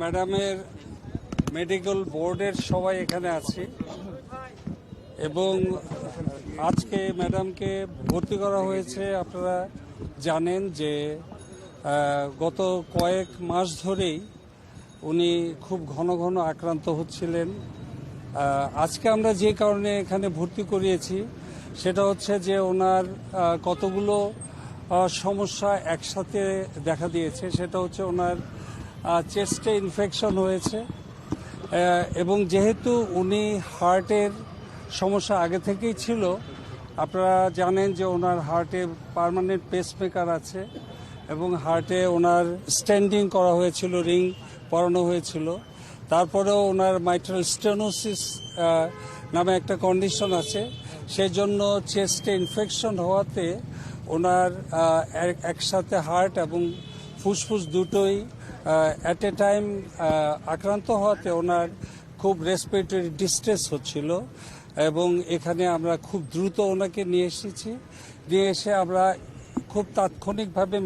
ম্যাডামের মেডিকেল বোর্ডের সবাই এখানে আছি। এবং আজকে ম্যাডামকে ভর্তি করা হয়েছে, আপনারা জানেন যে গত কয়েক মাস ধরেই উনি খুব ঘন ঘন আক্রান্ত হচ্ছিলেন। আজকে আমরা যে কারণে এখানে ভর্তি করিয়েছি, সেটা হচ্ছে যে ওনার কতগুলো সমস্যা একসাথে দেখা দিয়েছে। সেটা হচ্ছে ওনার চেস্টে ইনফেকশন হয়েছে। এবং যেহেতু উনি হার্টের সমস্যা আগে থেকেই ছিল, আপনারা জানেন যে ওনার হার্টে পার্মানেন্ট পেসমেকার আছে এবং হার্টে ওনার স্ট্যান্ডিং করা হয়েছিল রিং পরানো হয়েছিল। তারপরেও ওনার মাইট্রাল স্টেনোসিস নামে একটা কন্ডিশন আছে। সেই জন্য চেস্টে ইনফেকশন হওয়াতে ওনার এক- একসাথে হার্ট এবং ফুসফুস দুটোই অ্যাট এ টাইম আক্রান্ত হওয়াতে ওনার খুব রেসপিরেটরি ডিস্ট্রেস হচ্ছিল এবং এখানে আমরা খুব দ্রুত ওনাকে নিয়ে এসেছি। নিয়ে এসে আমরা খুব তাৎক্ষণিকভাবে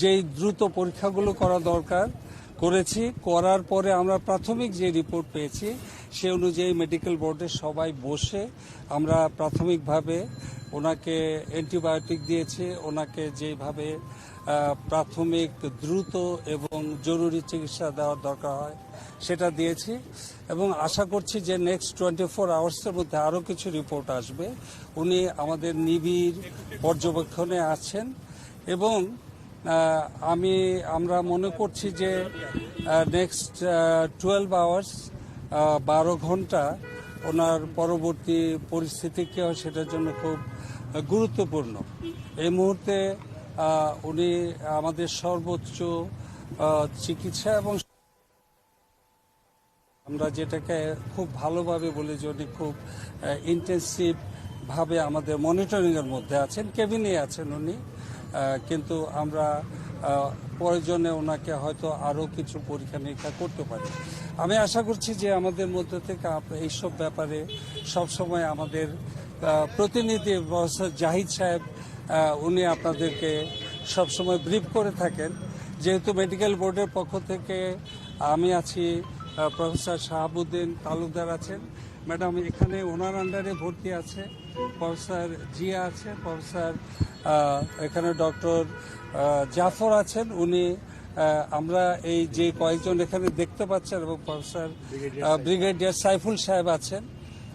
যেই দ্রুত পরীক্ষাগুলো করা দরকার করেছি, করার পরে আমরা প্রাথমিক যে রিপোর্ট পেয়েছি, সে অনুযায়ী মেডিকেল বোর্ডের সবাই বসে আমরা প্রাথমিকভাবে ওনাকে অ্যান্টিবায়োটিক দিয়েছি, ওনাকে যেভাবে প্রাথমিক দ্রুত এবং জরুরি চিকিৎসা দেওয়ার দরকার হয়, সেটা দিয়েছি। এবং আশা করছি যে নেক্সট টোয়েন্টি ফোর আওয়ার্সের মধ্যে আরও কিছু রিপোর্ট আসবে। উনি আমাদের নিবিড় পর্যবেক্ষণে আছেন এবং আমি, আমরা মনে করছি যে নেক্সট টুয়েলভ আওয়ার্স বারো ঘণ্টা ওনার পরবর্তী পরিস্থিতিকে সেটার জন্য খুব গুরুত্বপূর্ণ। এই মুহূর্তে উনি আমাদের সর্বোচ্চ চিকিৎসা এবং আমরা যেটাকে খুব ভালোভাবে বলি যে উনি খুব ইন্টেন্সিভ ভাবে আমাদের মনিটরিং এর মধ্যে আছেন কেবিনে আছেন উনি। কিন্তু আমরা প্রয়োজনে ওনাকে হয়তো আরও কিছু পরীক্ষা নিরীক্ষা করতে পারি। আমি আশা করছি যে আমাদের মধ্যে থেকে এইসব ব্যাপারে সবসময় আমাদের প্রতিনিধি প্রফেসর জাহিদ সাহেব উনি আপনাদেরকে সবসময় ব্রিফ করে থাকেন। যেহেতু মেডিকেল বোর্ডের পক্ষ থেকে আমি আছি প্রফেসর শাহাবুদ্দিন তালুকদার আছেন। ম্যাডাম এখানে ওনার আন্ডারে ভর্তি আছে প্রফেসর জিয়া আছে প্রফেসর এখানে ডক্টর জাফর আছেন। উনি আমরা এই যে কয়েকজন এখানে দেখতে পাচ্ছেন এবং প্রফেসর ব্রিগেডিয়ার সাইফুল সাহেব আছেন।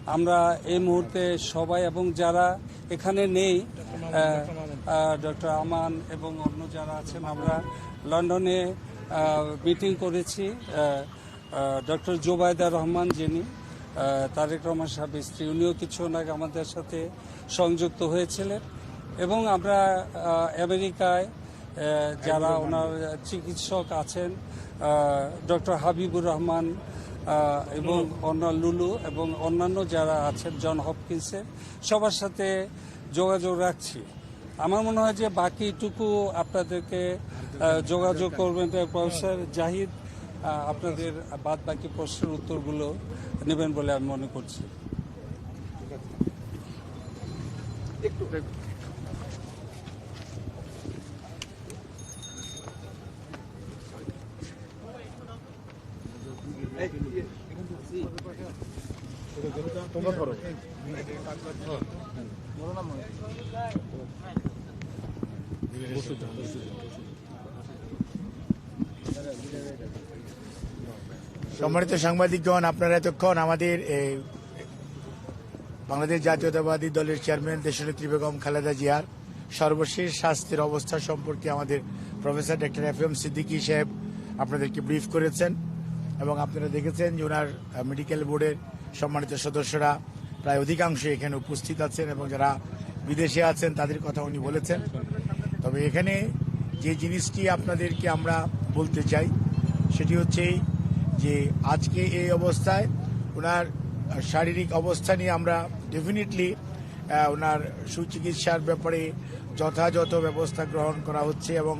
আমরা এই মুহূর্তে সবাই এবং যারা এখানে নেই ডক্টর আমান এবং অন্য যারা আছেন আমরা লন্ডনে মিটিং করেছি ডক্টর জোবায়দা রহমান যিনি তারেক রহমান সাহেব স্ত্রী উনিও কিছু আগে আমাদের সাথে সংযুক্ত হয়েছিলেন এবং আমরা আমেরিকায় যারা ওনার চিকিৎসক আছেন ডক্টর হাবিবুর রহমান এবং অন্য লুলু এবং অন্যান্য যারা আছেন, জন হপকিন্সের সবার সাথে যোগাযোগ রাখছি। আমার মনে হয় যে বাকিটুকু আপনাদেরকে যোগাযোগ করবেন প্রফেসর জাহিদ আপনাদের বাদ বাকি প্রশ্নের উত্তরগুলো নেবেন বলে আমি মনে করছি। সম্মানিত সাংবাদিকগণ, আপনারা এতক্ষণ আমাদের বাংলাদেশ জাতীয়তাবাদী দলের চেয়ারম্যান, দেশনেত্রী বেগম খালেদা জিয়ার সর্বশেষ স্বাস্থ্যের অবস্থা সম্পর্কে আমাদের professor doctor F M Siddiqui সাহেব আপনাদেরকে ব্রিফ করেছেন। এবং আপনারা দেখেছেন যে ওনার মেডিকেল বোর্ডের সম্মানিত সদস্যরা প্রায় অধিকাংশ এখানে উপস্থিত আছেন এবং যারা বিদেশে আছেন তাদের কথা উনি বলেছেন। তবে এখানে যে জিনিসটি আপনাদেরকে আমরা বলতে চাই, সেটি হচ্ছে যে আজকে এই অবস্থায় ওনার শারীরিক অবস্থা নিয়ে আমরা ডেফিনেটলি ওনার সুচিকিৎসার ব্যাপারে যথাযথ ব্যবস্থা গ্রহণ করা হচ্ছে এবং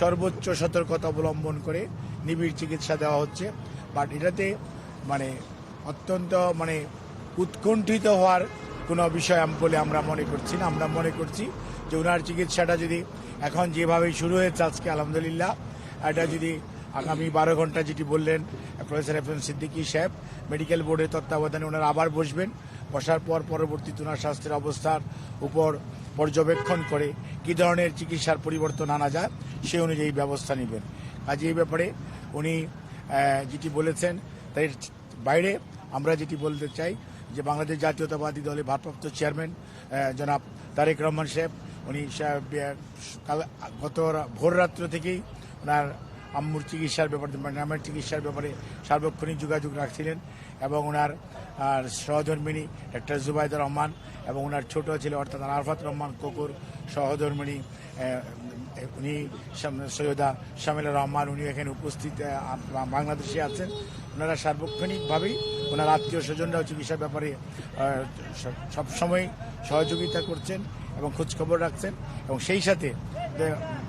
সর্বোচ্চ সতর্কতা অবলম্বন করে নিবিড় চিকিৎসা দেওয়া হচ্ছে। বাট এটাতে মানে অত্যন্ত মানে উৎকণ্ঠিত হওয়ার কোনো বিষয় বলে আমরা মনে করছি না। আমরা মনে করছি যে ওনার চিকিৎসাটা যদি এখন যেভাবে শুরু হয়েছে আজকে, আলহামদুলিল্লাহ, এটা যদি আগামী বারো ঘণ্টা যেটি বললেন প্রফেসর এফ এম সিদ্দিকী সাহেব, মেডিকেল বোর্ডের তত্ত্বাবধানে ওনারা আবার বসবেন। বসার পর পরবর্তীতে ওনার স্বাস্থ্যের অবস্থার উপর পর্যবেক্ষণ করে কী ধরনের চিকিৎসার পরিবর্তন আনা যায়, সে অনুযায়ী ব্যবস্থা নেবেন। কাজে এই ব্যাপারে উনি যেটি বলেছেন, তাই বাইরে আমরা যেটি বলতে চাই যে বাংলাদেশ জাতীয়তাবাদী দলের ভারপ্রাপ্ত চেয়ারম্যান জনাব তারেক রহমান সাহেব, উনি কাল- গত ভোর রাত্র থেকেই ওনার আম্মুর চিকিৎসার ব্যাপারে মানে নামের চিকিৎসার ব্যাপারে সার্বক্ষণিক যোগাযোগ রাখছিলেন। এবং ওনার সহধর্মিনী ডাক্তার জুবাইদুর রহমান এবং ওনার ছোট ছেলে অর্থাৎ আরফাত রহমান কোকুর সহধর্মিনী উনি সৈয়দা শামিলা রহমান উনি এখানে উপস্থিত বাংলাদেশে আছেন। ওনারা সার্বক্ষণিকভাবেই ওনার আত্মীয় স্বজনরাও চিকিৎসার ব্যাপারে সব- সবসময় সহযোগিতা করছেন এবং খোঁজখবর রাখছেন। এবং সেই সাথে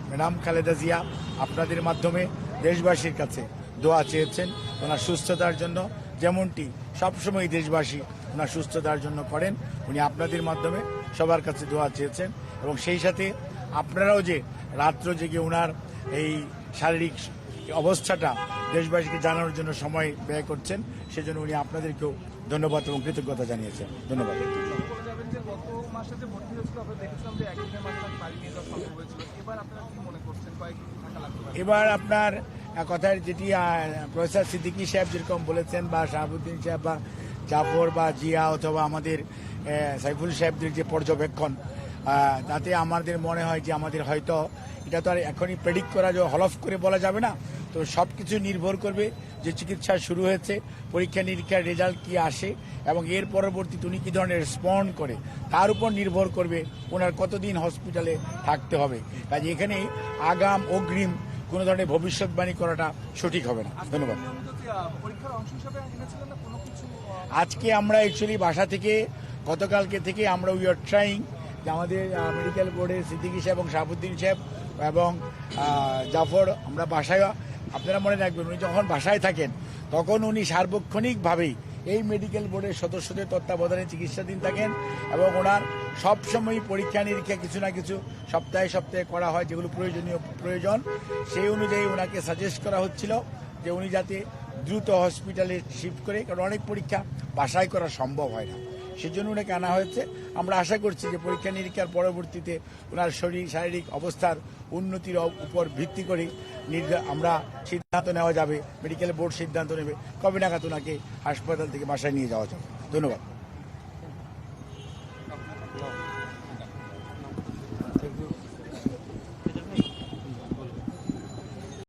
ম্যাডাম খালেদা জিয়া আপনাদের মাধ্যমে দেশবাসীর কাছে দোয়া চেয়েছেন ওনার সুস্থতার জন্য। যেমনটি সবসময় দেশবাসী ওনার সুস্থতার জন্য করেন, উনি আপনাদের মাধ্যমে সবার কাছে দোয়া চেয়েছেন এবং সেই সাথে আপনারাও যে রাত্র জেগে ওনার এই শারীরিক অবস্থাটা দেশবাসীকে জানানোর জন্য সময় ব্যয় করছেন, সেজন্য উনি আপনাদেরকেও ধন্যবাদ এবং কৃতজ্ঞতা জানিয়েছেন। ধন্যবাদ। এবার আপনারা কি করছেন কয়েকদিন থাকা লাগতে পারে এবার আপনার আহ, কথার যেটি প্রফেসর সিদ্দিকী সাহেব যেরকম বলেছেন বা শাহাবুদ্দিন সাহেব বা জাফর বা জিয়া অথবা আমাদের সাইফুল সাহেবদের যে পর্যবেক্ষণ তাতে আমাদের মনে হয় যে আমাদের হয়তো এটা তো আর এখনই প্রেডিক্ট করা যে হলফ করে বলা যাবে না। তো সব কিছু নির্ভর করবে যে চিকিৎসা শুরু হয়েছে পরীক্ষা নিরীক্ষার রেজাল্ট কি আসে এবং এর পরবর্তীতে উনি কী ধরনের রেসপন্ড করে তার উপর নির্ভর করবে ওনার কতদিন হসপিটালে থাকতে হবে। কাজে এখানে আগাম অগ্রিম কোনো ধরনের ভবিষ্যৎবাণী করাটা সঠিক হবে না। ধন্যবাদ। আজকে আমরা অ্যাকচুয়ালি বাসা থেকে, গতকালকে থেকে আমরা উই আর ট্রাইং যে আমাদের মেডিকেল বোর্ডের সিদ্দিকী সাহেব এবং শাহাবুদ্দিন সাহেব এবং জাফর আমরা বাসায়, আপনারা মনে রাখবেন উনি যখন বাসায় থাকেন, তখন উনি সার্বক্ষণিকভাবেই এই মেডিকেল বোর্ডের সদস্যদের তত্ত্বাবধানে চিকিৎসাধীন থাকেন এবং ওনার সবসময় পরীক্ষা নিরীক্ষা কিছু না কিছু সপ্তাহে সপ্তাহে করা হয়, যেগুলো প্রয়োজনীয়, প্রয়োজন। সেই অনুযায়ী ওনাকে সাজেস্ট করা হচ্ছিল যে উনি যাতে দ্রুত হসপিটালে শিফট করে, কারণ অনেক পরীক্ষা বাসায় করা সম্ভব হয় না। সেজন্য ওনাকে আনা হয়েছে। আমরা আশা করছি যে পরীক্ষা নিরীক্ষার পরবর্তীতে ওনার শরীর, শারীরিক অবস্থার উন্নতির উপর ভিত্তি করে আমরা সিদ্ধান্ত নেওয়া যাবে, মেডিকেল বোর্ড সিদ্ধান্ত নেবে, কবে নাগাদ ওনাকে হাসপাতাল থেকে বাসায় নিয়ে যাওয়া যাবে। ধন্যবাদ।